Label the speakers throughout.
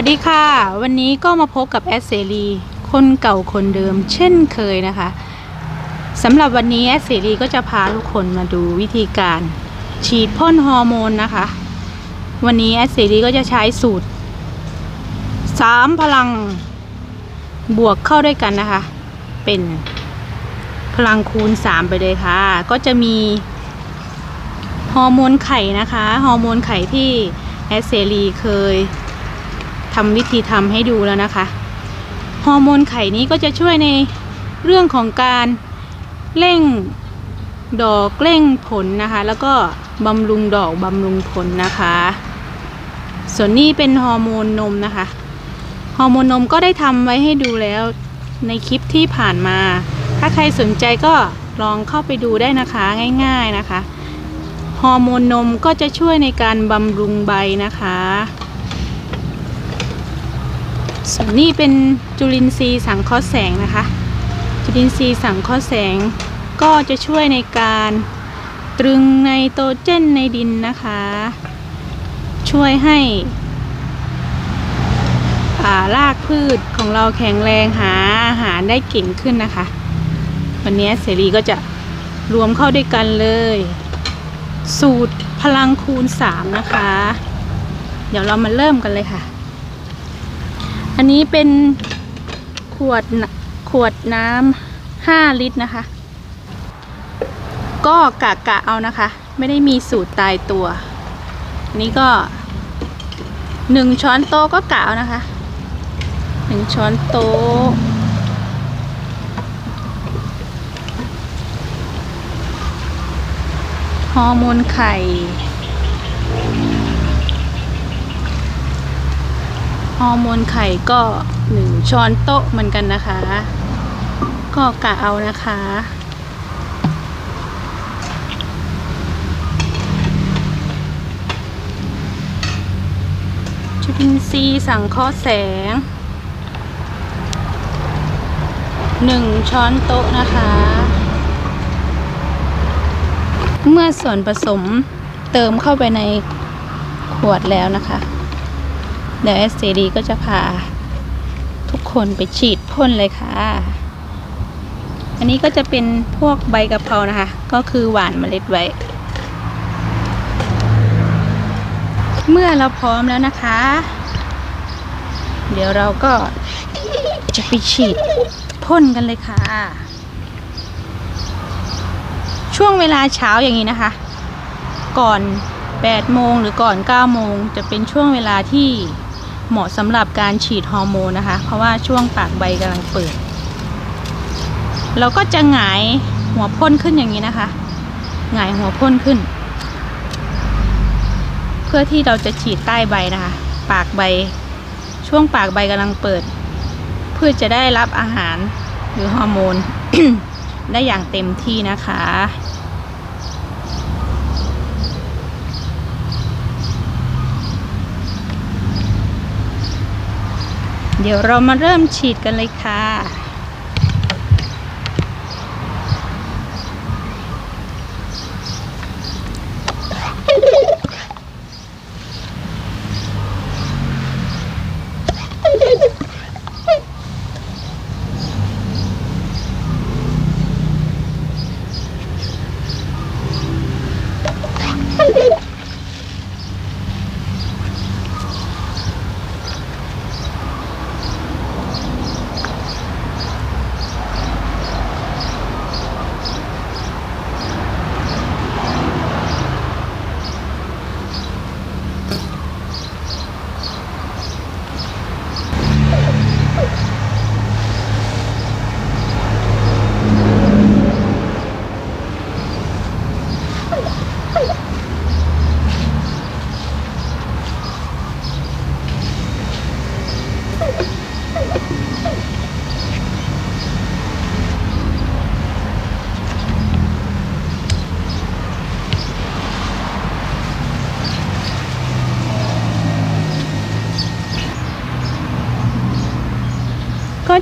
Speaker 1: วัสดีค่ะ วันนี้ก็มาพบกับแอดเสรีคนเก่าคนเดิม เช่นเคยนะคะสำหรับวันนี้แอดเสรีก็จะพาทุกคนมาดูวิธีการฉีดพ่นฮอร์โมนนะคะ วันนี้แอดเสรีก็จะใช้สูตรสามพลังบวกเข้าด้วยกันนะคะ เป็นพลังคูณ 3 ไปเลยค่ะ ก็จะมีฮอร์โมนไข่นะคะฮอร์โมนไข่ที่แอดเสรีเคย ทำวิธีทำให้ดูแล้วนะคะ ฮอร์โมนไข่นี้ก็จะช่วยในเรื่องของการเร่งดอกเร่งผลนะคะ แล้วก็บำรุงดอกบำรุงผลนะคะ ส่วนนี้เป็นฮอร์โมนนมนะคะ ฮอร์โมนนมก็ได้ทำไว้ให้ดูแล้วในคลิปที่ผ่านมา ถ้าใครสนใจก็ลองเข้าไปดูได้นะคะง่าย ๆนะคะ ฮอร์โมนนมก็จะช่วยในการบำรุงใบนะคะ ส่วนนี้เป็นจุลินทรีย์สังเคราะห์แสงนะคะ จุลินทรีย์สังเคราะห์แสงก็จะช่วยในการตรึงไนโตรเจนในดินนะคะ ช่วยให้อ่ารากพืชของเราแข็งแรงหาอาหารได้เก่งขึ้นนะคะ วันนี้เสรีก็จะรวมเข้าด้วยกันเลย สูตรพลังคูณ 3 นะคะ เดี๋ยวเรามาเริ่มกันเลยค่ะ อันนี้เป็นขวดขวดน้ำห้าลิตรนะคะ ก็กะกะเอานะคะ ไม่ได้มีสูตรตายตัว อันนี้ก็หนึ่งช้อนโต๊ะก็กะเอานะคะหนึ่งช้อนโต๊ะฮอร์โมนไข่ ฮอร์โมนไข่ก็หนึ่งช้อนโต๊ะเหมือนกันนะคะ ก็กะเอานะคะ จุลินทรีย์สังเคราะห์แสงหนึ่งช้อนโต๊ะนะคะ เมื่อส่วนผสมเติมเข้าไปในขวดแล้วนะคะ เดี๋ยว SCD ก็จะพาทุกคนไปฉีดพ่นเลยค่ะ อันนี้ก็จะเป็นพวกใบกะเพรานะคะ ก็คือหวานเมล็ดไว้ เมื่อเราพร้อมแล้วนะคะ เดี๋ยวเราก็จะไปฉีดพ่นกันเลยค่ะ ช่วงเวลาเช้าอย่างนี้นะคะ ก่อน8โมงหรือก่อน9โมงจะเป็นช่วงเวลาที่ เหมาะสำหรับการฉีดฮอร์โมนนะคะ เพราะว่าช่วงปากใบกำลังเปิด เราก็จะหงายหัวพ่นขึ้นอย่างนี้นะคะหงายหัวพ่นขึ้น เพื่อที่เราจะฉีดใต้ใบนะคะ ปากใบ ช่วงปากใบกำลังเปิด เพื่อจะได้รับอาหารหรือฮอร์โมนได้อย่างเต็มที่นะคะ เดี๋ยวเรามาเริ่มฉีดกันเลยค่ะ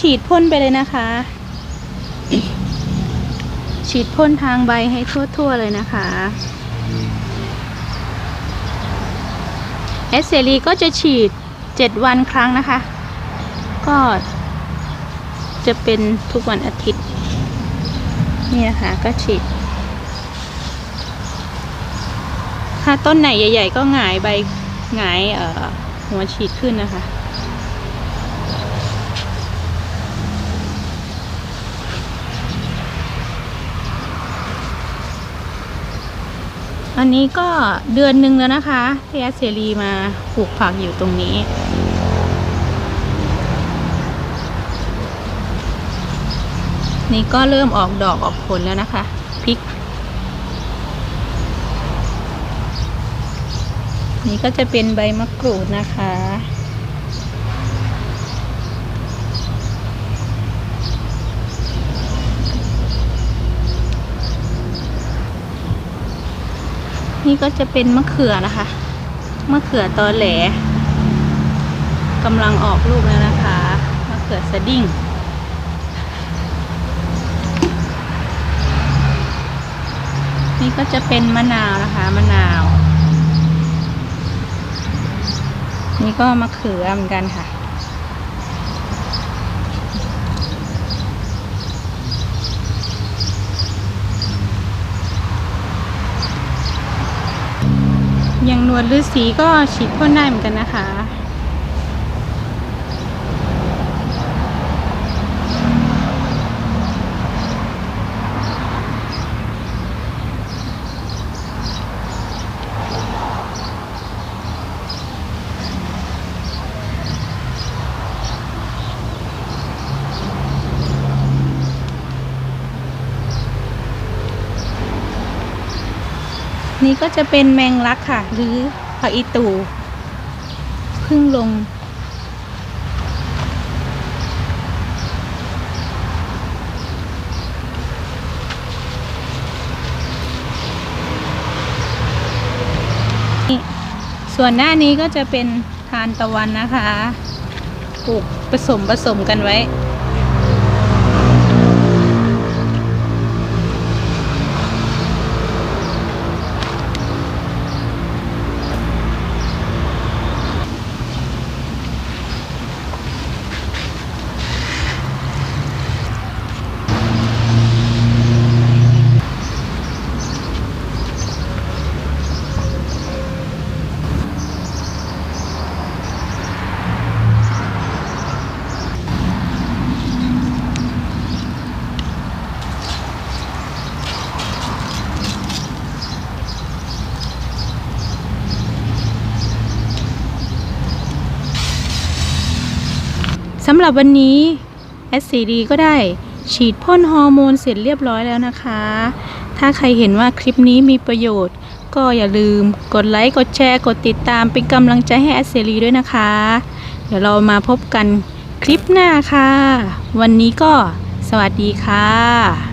Speaker 1: ฉีดพ่นไปเลยนะคะ ฉีดพ่นทางใบให้ทั่วๆเลยนะคะเอสเซรีก็จะฉีด7วันครั้งนะคะ ก็จะเป็นทุกวันอาทิตย์ นี่นะคะก็ฉีด ถ้าต้นไหนใหญ่ ๆ ก็หงายใบหงายเอ่อหัวฉีดขึ้นนะคะ อันนี้ก็เดือนหนึ่งแล้วนะคะที่แอสเซรีมาปลูกผักอยู่ตรงนี้ นี่ก็เริ่มออกดอกออกผลแล้วนะคะพริก นี่ก็จะเป็นใบมะกรูดนะคะ นี่ก็จะเป็นมะเขือนะคะ มะเขือตอแหลกำลังออกลูกแล้วนะคะ มะเขือสดิ้งนี่ก็จะเป็นมะนาวนะคะมะนาว นี่ก็มะเขือเหมือนกันค่ะ ยังนวดฤาษีก็ฉีดพ่นได้เหมือนกันนะคะ นี่ก็จะเป็นแมงลักค่ะ หรือผักอีตูพึ่งลงนี่ส่วนหน้านี้ก็จะเป็นทานตะวันนะคะ ปลูกผสมผสมกันไว้ สำหรับวันนี้เอสซีดีก็ได้ฉีดพ่นฮอร์โมนเสร็จเรียบร้อยแล้วนะคะ ถ้าใครเห็นว่าคลิปนี้มีประโยชน์ ก็อย่าลืมกดไลค์ กดแชร์ กดติดตามเป็นกำลังใจให้แอสซีด้วยนะคะ เดี๋ยวเรามาพบกันคลิปหน้าค่ะ วันนี้ก็สวัสดีค่ะ